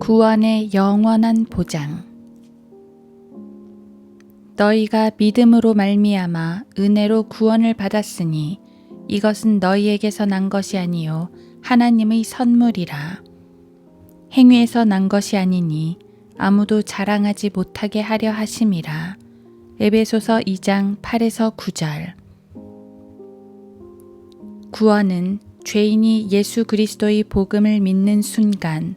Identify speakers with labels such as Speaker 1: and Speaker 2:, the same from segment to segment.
Speaker 1: 구원의 영원한 보장. 너희가 믿음으로 말미암아 은혜로 구원을 받았으니 이것은 너희에게서 난 것이 아니요 하나님의 선물이라. 행위에서 난 것이 아니니 아무도 자랑하지 못하게 하려 하심이라. 에베소서 2장 8에서 9절. 구원은 죄인이 예수 그리스도의 복음을 믿는 순간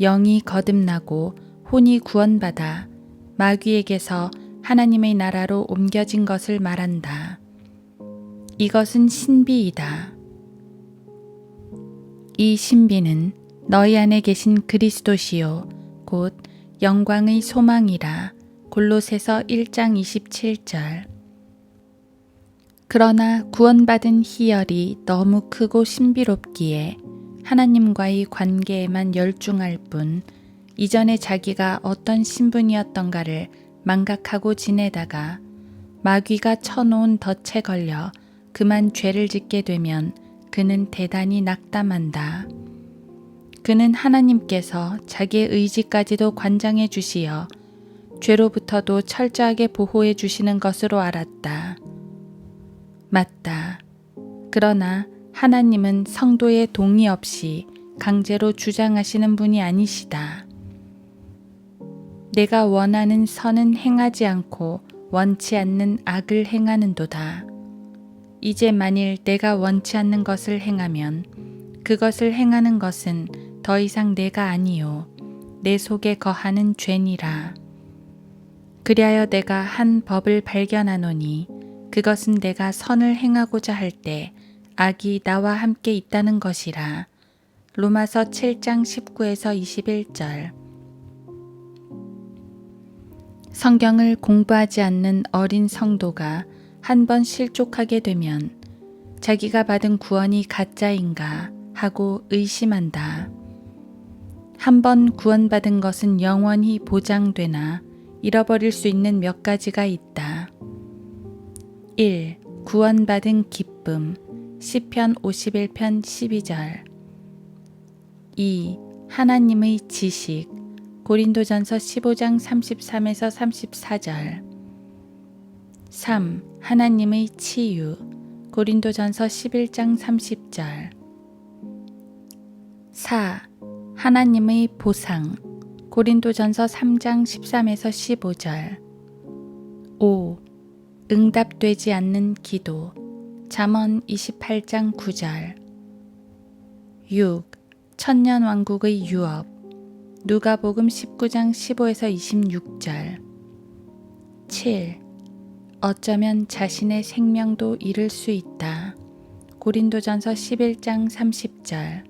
Speaker 1: 영이 거듭나고 혼이 구원받아 마귀에게서 하나님의 나라로 옮겨진 것을 말한다. 이것은 신비이다. 이 신비는 너희 안에 계신 그리스도시요 곧 영광의 소망이라 골로새서 1장 27절 그러나 구원받은 희열이 너무 크고 신비롭기에 하나님과의 관계에만 열중할 뿐 이전에 자기가 어떤 신분이었던가를 망각하고 지내다가 마귀가 쳐놓은 덫에 걸려 그만 죄를 짓게 되면 그는 대단히 낙담한다. 그는 하나님께서 자기의 의지까지도 관장해 주시어 죄로부터도 철저하게 보호해 주시는 것으로 알았다. 맞다. 그러나 하나님은 성도의 동의 없이 강제로 주장하시는 분이 아니시다. 내가 원하는 선은 행하지 않고 원치 않는 악을 행하는도다. 이제 만일 내가 원치 않는 것을 행하면 그것을 행하는 것은 더 이상 내가 아니요 내 속에 거하는 죄니라. 그리하여 내가 한 법을 발견하노니 그것은 내가 선을 행하고자 할 때 악이 나와 함께 있다는 것이라. 로마서 7장 19에서 21절. 성경을 공부하지 않는 어린 성도가 한 번 실족하게 되면 자기가 받은 구원이 가짜인가 하고 의심한다. 한 번 구원받은 것은 영원히 보장되나 잃어버릴 수 있는 몇 가지가 있다. 1. 구원받은 기쁨 시편 51편 12절 2. 하나님의 지식 고린도전서 15장 33에서 34절 3. 하나님의 치유 고린도전서 11장 30절 4. 하나님의 보상 고린도전서 3장 13에서 15절 5. 응답되지 않는 기도 잠언 28장 9절 6. 천년 왕국의 유업 누가복음 19장 15에서 26절 7. 어쩌면 자신의 생명도 잃을 수 있다. 고린도전서 11장 30절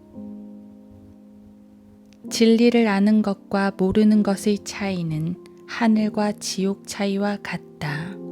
Speaker 1: 진리를 아는 것과 모르는 것의 차이는 하늘과 지옥 차이와 같다.